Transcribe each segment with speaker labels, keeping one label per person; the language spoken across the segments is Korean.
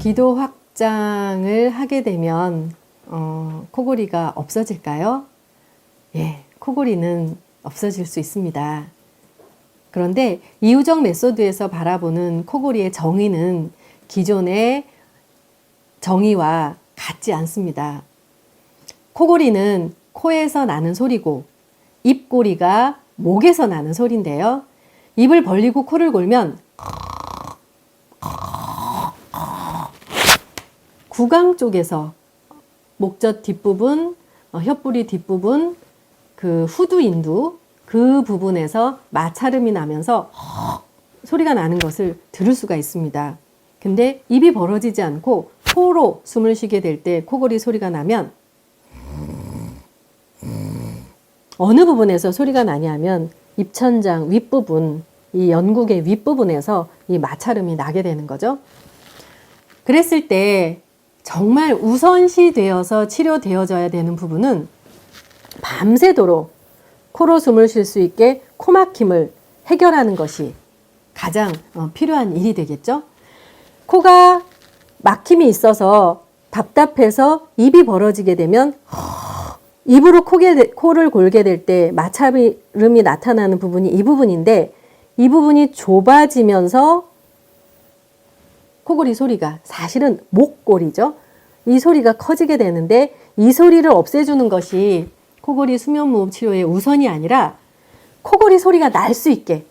Speaker 1: 기도 확장을 하게 되면 어, 코골이가 없어질까요? 예, 코골이는 없어질 수 있습니다. 그런데 이우정 메소드에서 바라보는 코골이의 정의는 기존의 정의와 같지 않습니다. 코골이는 코에서 나는 소리고 입꼬리가 목에서 나는 소리인데요. 입을 벌리고 코를 골면 구강 쪽에서 목젖 뒷부분, 어, 혀뿌리 뒷부분, 그 후두 인두 그 부분에서 마찰음이 나면서 소리가 나는 것을 들을 수가 있습니다. 근데 입이 벌어지지 않고 코로 숨을 쉬게 될 때 코골이 소리가 나면 어느 부분에서 소리가 나냐면 입천장 윗부분, 이 연국의 윗부분에서 이 마찰음이 나게 되는 거죠. 그랬을 때 정말 우선시 되어서 치료되어져야 되는 부분은 밤새도록 코로 숨을 쉴 수 있게 코막힘을 해결하는 것이 가장 어, 필요한 일이 되겠죠. 코가 막힘이 있어서 답답해서 입이 벌어지게 되면 입으로 코를 골게 될 때 마찰음이 나타나는 부분이 이 부분인데 이 부분이 좁아지면서 코골이 소리가 사실은 목골이죠. 이 소리가 커지게 되는데 이 소리를 없애주는 것이 코골이 수면무호흡 치료의 우선이 아니라 코골이 소리가 날 수 있게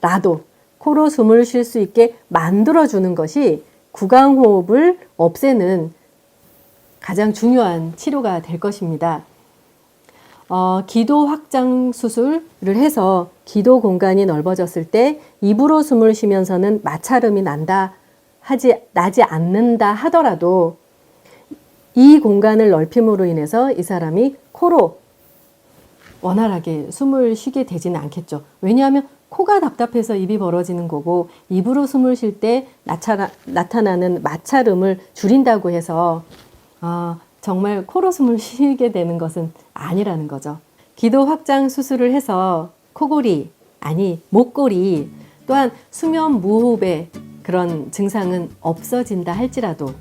Speaker 1: 나도 코로 숨을 쉴 수 있게 만들어주는 것이 구강호흡을 없애는 가장 중요한 치료가 될 것입니다. 어, 기도 확장 수술을 해서 기도 공간이 넓어졌을 때 입으로 숨을 쉬면서는 마찰음이 난다 하지 나지 않는다 하더라도 이 공간을 넓힘으로 인해서 이 사람이 코로 원활하게 숨을 쉬게 되지는 않겠죠. 왜냐하면 코가 답답해서 입이 벌어지는 거고 입으로 숨을 쉴 때 나타나는 마찰음을 줄인다고 해서 아, 정말 코로 숨을 쉬게 되는 것은 아니라는 거죠. 기도 확장 수술을 해서 코골이 아니 목골이 또한 수면 무호흡의 그런 증상은 없어진다 할지라도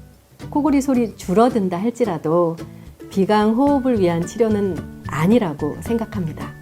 Speaker 1: 코골이 소리 줄어든다 할지라도 비강 호흡을 위한 치료는 아니라고 생각합니다.